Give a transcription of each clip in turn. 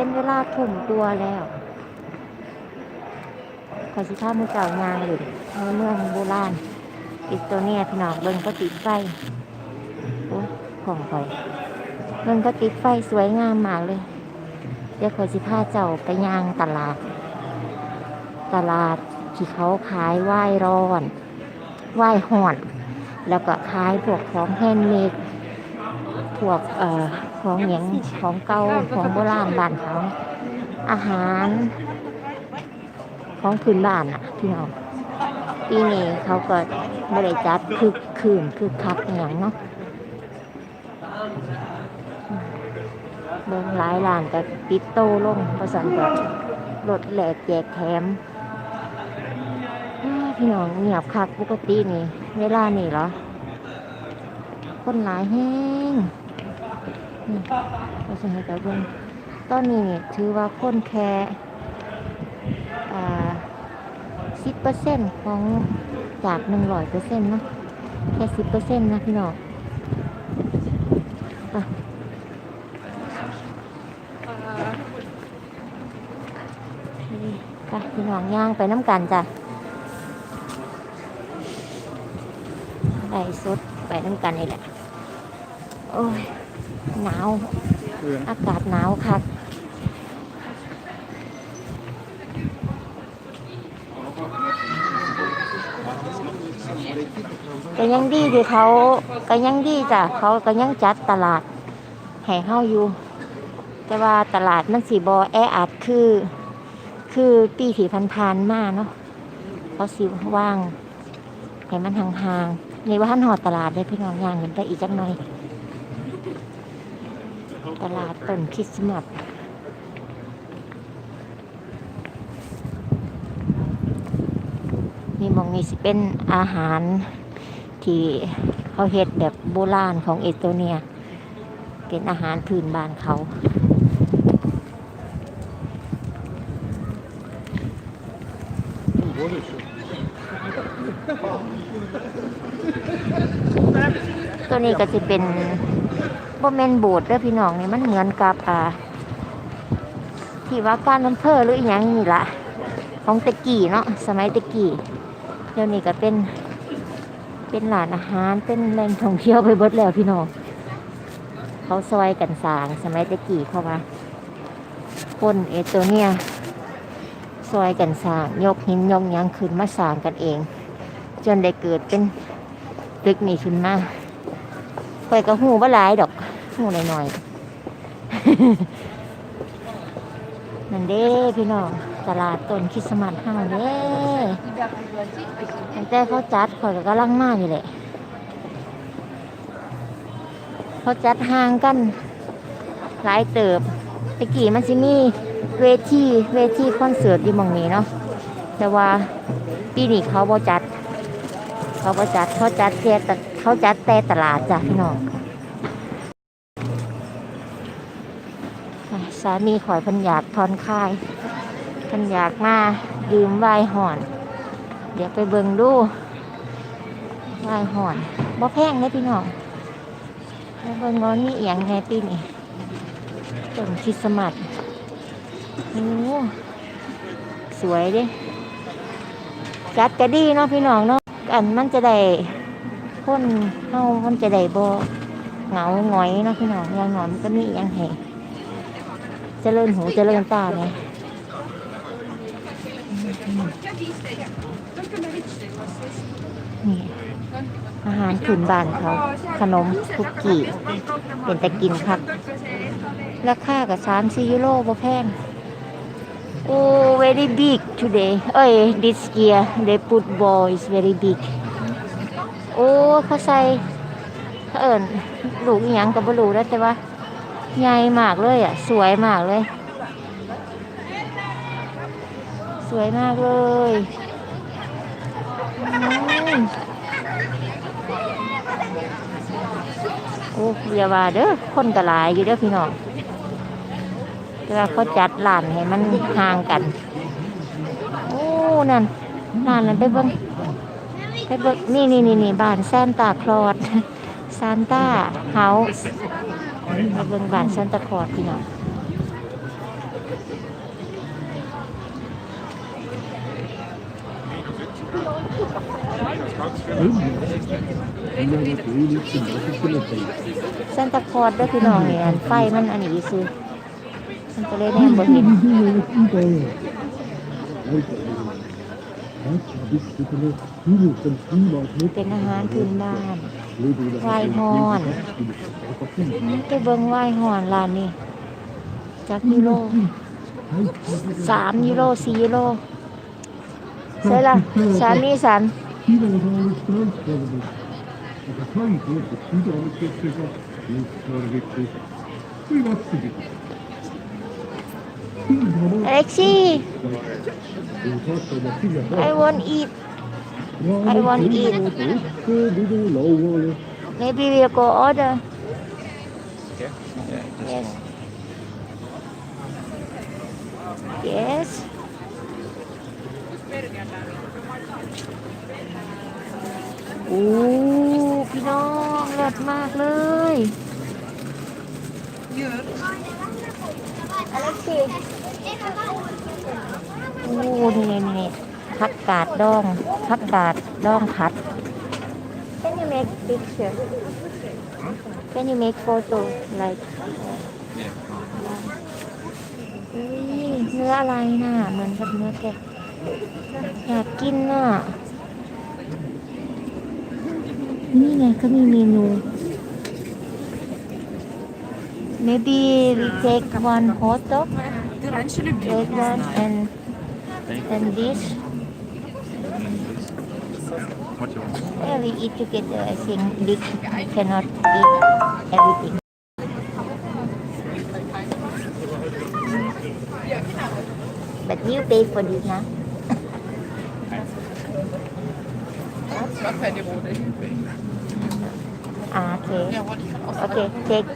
เป็นเวลาทุ่มตัวแล้วขอสิท่ามือเก่างานอยู่ในเมืองโบราณอิสโตเนียพี่น้องเบิ่งก็ติดไฟโอ้ของข่อยเบิ่งก็ติดไฟสวยงามมากเลย เดี๋ยวขอยสิพาเจ้าไปย่างตลาด ตลาดที่เขาขายไหว้ร้อนไหว้ห่อน แล้วก็ขายพวกของแฮนด์เมดพวกเอ่อ ของเหยียงของเก่าของโบราณบ้านเขาอาหาร ของพื้นบ้านอะพี่น้องปีนี้เขาก็ไม่ได้จัดคือคืนคือคักอย่างเนาะเบิ่งหลายร้านก็ปิดโตลงประสันก็ลดแหลกแจกแถมพี่น้องเงียบคักปกตินี่ เวลานี่เหรอ คนหลายแห้ง นี่ประสันก็เบิ่งตอนนี้ถือว่าคนแค่สิบเปอร์เซ็นต์ของจากหนึ่งร้อยเปอร์เซ็นต์เนาะแค่สิบเปอร์เซ็นต์นะพี่น้องไปไปพี่น้องย่างไปน้ำกันจ้ะไปสุดไปน้ำกันนี่แหละ โอ้ย หนาว อากาศหนาวค่ะก็ยังดีที่เขาก็ยังดีจ้ะเขาก็ยังจัดตลาดให้เฮาอยู่ แต่ว่าตลาดมันสีบอแออัดคือ คือปีที่พันๆมาเนาะเขาสิว่างให้มันห่างๆนี่ว่าท่านหอดตลาดได้พี่น้องย่างกันไปอีกจักหน่อยต ลาดต้นคริสต์มาสนี่มองนี่สิเป็นอาหารที่เขาเฮ็ดแบบโบราณของเอสโตเนีย เป็นอาหารพื้นบ้านเขาตัวนี้ก็จะเป็น บเมนโบดเด้อพี่น้องนี่มันเหมือนกับอ่าที่ว่าการน้ำเพอหรืออหย่างนี่ละของตะกี้เนาะสมัยตะกี้เดี๋ยวนี้ก็เป็น เป็นร้านอาหารเป็นแหล่งท่องเที่ยวไปเบิดแล้วพี่น้องเขาซอยกันสางสมัยตะกี้เข้ามาคนเอสโตเนียซอยกันสางยกหินยกยังขึ้นมาสางกันเอง จนได้เกิดเป็นตึกนี้ขึ้นมาข่อยก็หูบ่หลายดอก หูหน่อยๆนั่นเด้พี่น้องตลาดต้นคริสต์มาสห้างเด้ตั้งแต่เขาจัดข่อยก็กำลังมาอยู่แหละเขาจัดห่างกัน หลายเติบตะกี้มันสิมีเวทีเวทีคอนเสิร์ตอยู่มองนี้เนาะแต่ว่าปีนี้เขาบ่จัด เขาบ่จัดเขาจัดแต่เขาจัดแต่ตลาดจ้ะพี่น้องามีข่อยพันอยากทอนคายพันอยากมาดื่มไวห่อน เดี๋ยวไปเบิ่งดูไวห่อนบ่แพงเลยพี่น้องไปเบิ่งงอนนี่เอียงไงปีนี้ต้นคริสต์มาสโอ้สวยดิจัดก็ดีเนาะพี่น้องเนาะอันมันจะได้คนเฮามันจะได้บ่เหงาหงอยเนาะพี่น้องอย่างน้อยมันก็มีอย่างให้ เจริญหูเจริญตาไงนี่อาหารพื้นบ้านเขา ขนมคุกกี้ เป็นแตะกินครับราคากับสามสี่ยูโรบ่แพงโอ้ very big today เอ้ย this year they put ball is very big โอ้เขาใส่เขาอิญลูกอหยังกับบลูแล้วแต่ว่า ใหญ่มากเลยอะ สวยมากเลย สวยมากเลยอืมโอ้อย่าว่าเด้อคนกระลายอยู่เด้อพี่น้องแต่ว่าเขาจัดร้านให้มันห่างกัน โอ้นั่นร้านนั้นไปเบิ่งไปเบิกนี่นี่นี่นี่บ้านแซนตาคลอด ซานต้าเฮาส์มาเบิ่งบ้านซานตาคอร์ดพี่น้องซันตาคอร์ดด้วยพี่น้องเนี่ยไฟมันอันนี้ซื้อมันก็เลยแน่บ่เห็น เป็นอาหารพื้นบ้านไหวฮอนไปเบิ่งไหวฮอนร้านนี้จักยูโรสามยูโรสี่ยูโรใช่ละสามนี่สันอเล็กซี่ I want eat I want eat maybe we'll go order Yeah. Yes. yes โอ้พี่น้องเลิศมากเลยอเล็กซี่โอ้นี่นี่นี่ ผักกาดดองผักกาดดองผัด Can you make picture Can you make photo like อุ้ยเนื้ออะไรน่ะเหมือนกับเนื้อแกะอยากกินน่ะ นี่ไงก็มีเมนู maybe we take one hot dog like that and and this What you want? yeah, we eat together I think Dick cannot eat everything but you pay for this huh? Ah, okay. Okay, take,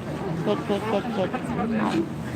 take, take, take, take.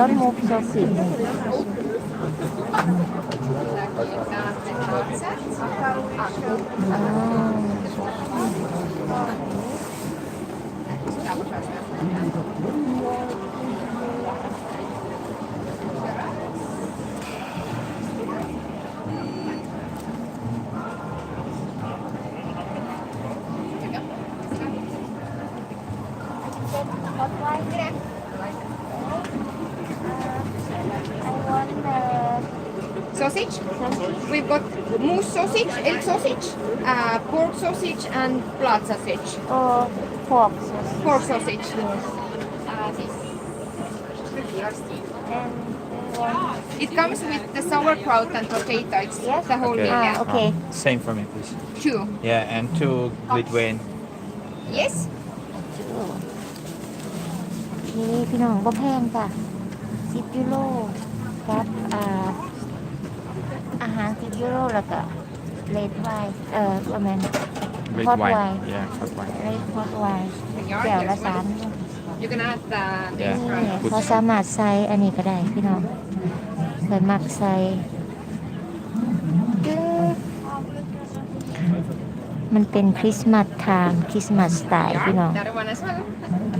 Don't move so quick. I want uh, Sausage. sausage. We've got moose sausage, elk sausage, uh, pork sausage, and blood sausage. or pork sausage. Pork sausage. And I want It comes with the sauerkraut and potato. It's Yes. the whole Okay. meal. Ah, Yeah. okay. Uh, same for me, please. Two. Yeah, and two Lithuanian. Yes. นี่พี่น้องบ่แพงจ้ะ สิบยูโรครับอ่าอาหารสิบยูโรแล้วก็เลดไวน์เอ่อประมาณ Red Hot wine. wine. Yeah, hot wine. เลดฮอตไวน์ แก้วละสาม You can add the Yeah. extra. นี่เขาสามารถใส่อันนี้ก็ได้พี่น้องใส่มักใส่ตึ้งมันเป็นคริสต์มาสไทม์คริสต์มาสสไตล์พี่น้อง The other one as well.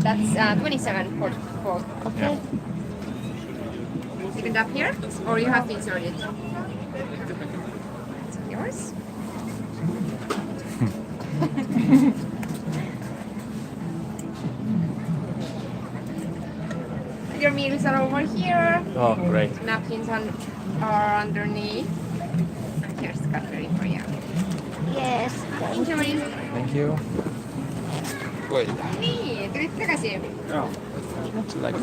That's uh, 27 for, for โอเค Yeah. You can tap here or you have to insert it. It's yours. Your meals are over here. Oh, great. Napkins on, are underneath. Here's cutlery for you. yes Thank you. Wait. nii, tulid tagasi? Like,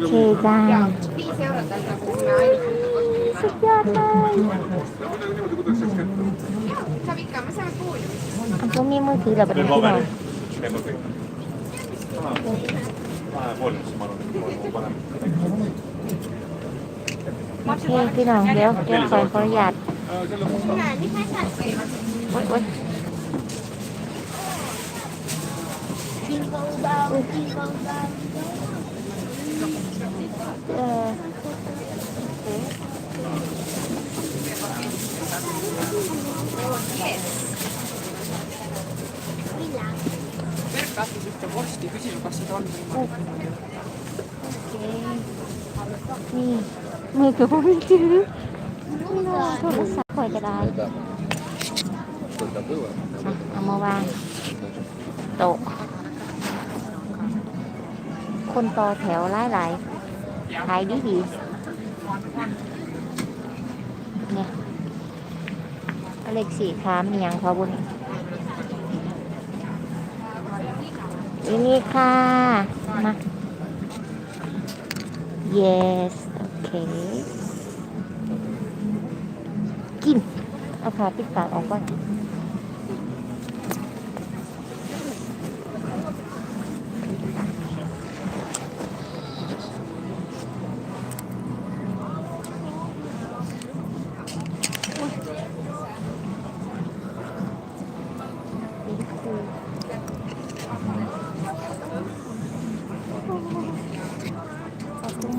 โอเคจ้า jaa, viis eurot on nagu me ainult สุดยอดเลย saab ikka, me saame pooli. อันพวกนี้มือถือเราเป็นพี่ Bergkaaslas ühte vorsti, küsi su, kas seda on võimalik. nii, mõõga kommentiiri. Koike tahan. Sama vaan. Tuo. คนต่อแถวหลายหลายๆขายดีดีเนี่ยเอาเลขสี่ค้ามมีหยังพอบุญอีนี่ค่ะ มา yes โอเคกินเอาขาปิดปากออกก่อน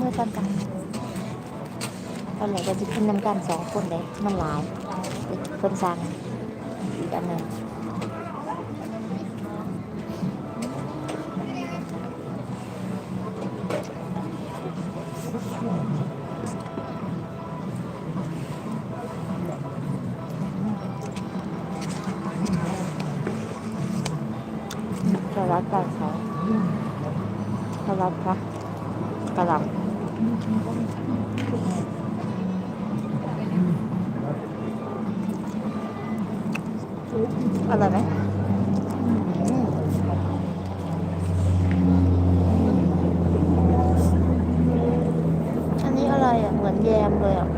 คือ เอาตุ้งมือกันกันตอนไหนก็จะกินน้ำกันสองคนเลยมันหลายคนสั่งอีกอันหนึ่งสลัดกันเขาสลัดค่ะกระล่ำ อร่อยไหมอืมอันนี้อะไรอะ เหมือนแยมเลยอะ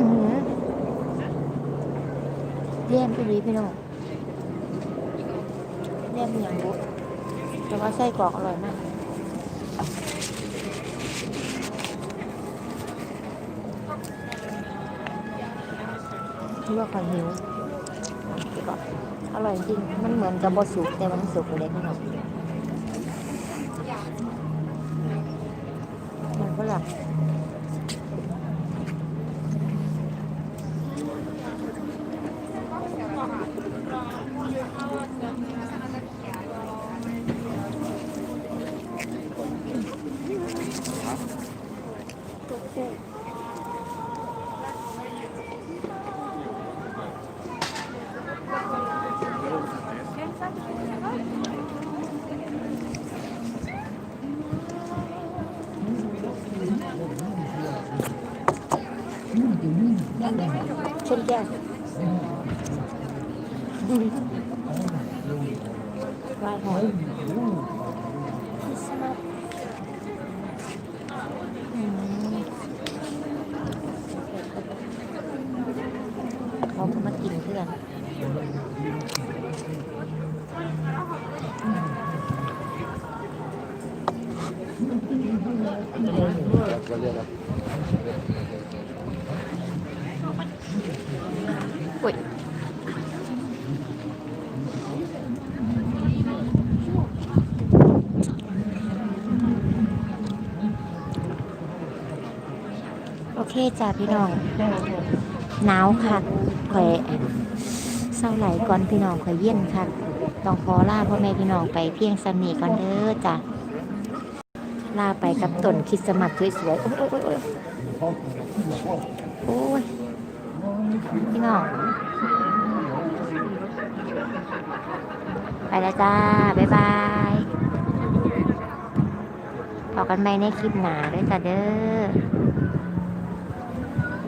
อือหือแยมพี่ลีพี่น้องแยมอย่างบุแต่ว่าไส้กรอกอร่อยมาก ลวกหอยหิวเดี๋ยวก่อร่อยจริง มันเหมือนกับบะสุกแต่มันสุกเลยพี่น้อยมันก็หลับ เช่นแก้วลายหอยคริสต์มาสอืมเขาก็มากินเพื่อน อุ้ยโอ เคจ้าพี่น้องหนาวค่ะข่อยเศร้าไหลก่อนพี่น้องข่อยเย็นค่ะต้องขอลาพ่อแม่พี่น้องไปเพียงสนีก่อนเด้อจ้ะลาไปกับต้นคริสต์มาสวยๆโอ้ยโอ้ยโอ้ยโอ้ยพี่น้องไปแล้วจ้า บ๊ายบายพบกันใหม่ในคลิปหนาด้วยจ้าเด้อ